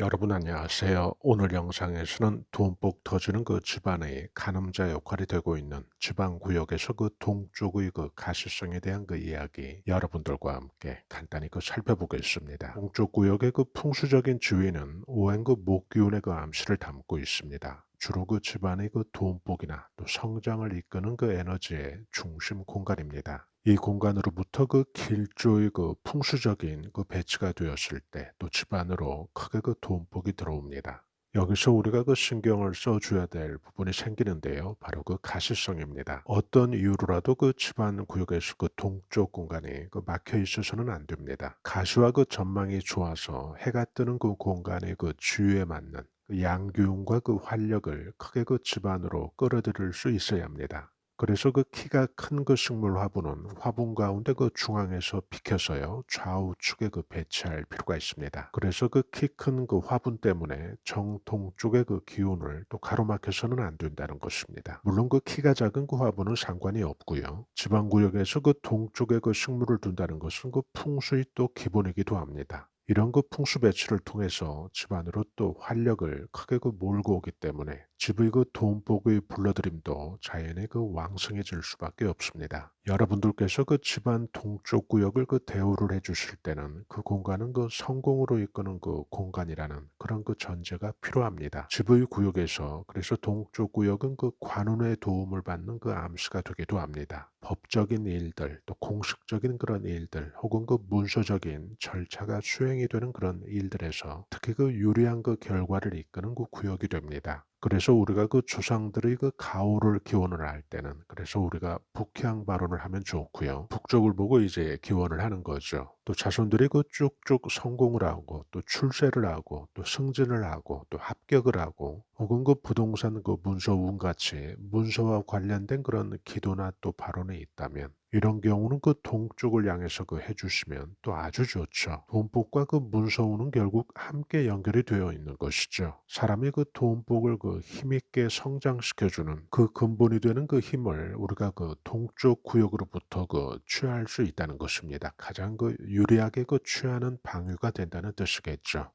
여러분 안녕하세요. 오늘 영상에서는 돈복 터지는 그 집안의 가늠자 역할이 되고 있는 지방구역에서 그 동쪽의 그 가시성에 대한 그 이야기 여러분들과 함께 간단히 그 살펴보겠습니다. 동쪽 구역의 그 풍수적인 지위는 오행 그 목기운의 그 암시를 담고 있습니다. 주로 그 집안의 그 돈복이나 또 성장을 이끄는 그 에너지의 중심 공간입니다. 이 공간으로부터 그 길조의 그 풍수적인 그 배치가 되었을 때 또 집안으로 크게 그 돈복이 들어옵니다. 여기서 우리가 그 신경을 써줘야 될 부분이 생기는데요. 바로 그 가시성입니다. 어떤 이유로라도 그 집안 구역에서 그 동쪽 공간이 그 막혀 있어서는 안 됩니다. 가시와 그 전망이 좋아서 해가 뜨는 그 공간의 그 주위에 맞는 그 양기운과 그 활력을 크게 그 집안으로 끌어들일 수 있어야 합니다. 그래서 그 키가 큰 그 식물 화분은 화분 가운데 그 중앙에서 비켜서요 좌우측에 그 배치할 필요가 있습니다. 그래서 그 키 큰 그 화분 때문에 정통 쪽의 그 기운을 또 가로막혀서는 안 된다는 것입니다. 물론 그 키가 작은 그 화분은 상관이 없고요. 지방 구역에서 그 동쪽에 그 식물을 둔다는 것은 그 풍수의 또 기본이기도 합니다. 이런 그 풍수 배치를 통해서 집안으로 또 활력을 크게 그 몰고 오기 때문에 집의 그 돈복의 불러들임도 자연의 그 왕성해질 수밖에 없습니다. 여러분들께서 그 집안 동쪽 구역을 그 대우를 해주실 때는 그 공간은 그 성공으로 이끄는 그 공간이라는 그런 그 전제가 필요합니다. 집의 구역에서 그래서 동쪽 구역은 그 관운의 도움을 받는 그 암시가 되기도 합니다. 법적인 일들 또 공식적인 그런 일들 혹은 그 문서적인 절차가 수행 이 되는 그런 일들에서 특히 그 유리한 그 결과를 이끄는 그 구역이 됩니다. 그래서 우리가 그 조상들의 그 가호를 기원을 할 때는 그래서 우리가 북향 발언을 하면 좋고요. 북쪽을 보고 이제 기원을 하는 거죠. 또 자손들이 그 쭉쭉 성공을 하고 또 출세를 하고 또 승진을 하고 또 합격을 하고 혹은 그 부동산 그 문서 운 같이 문서와 관련된 그런 기도나 또 발언이 있다면 이런 경우는 그 동쪽을 향해서 그 해주시면 또 아주 좋죠. 돈복과 그 문서운은 결국 함께 연결이 되어 있는 것이죠. 사람이 그 돈복을 그 힘있게 성장시켜주는 그 근본이 되는 그 힘을 우리가 그 동쪽 구역으로부터 그 취할 수 있다는 것입니다. 가장 그 유리하게 그 취하는 방위가 된다는 뜻이겠죠.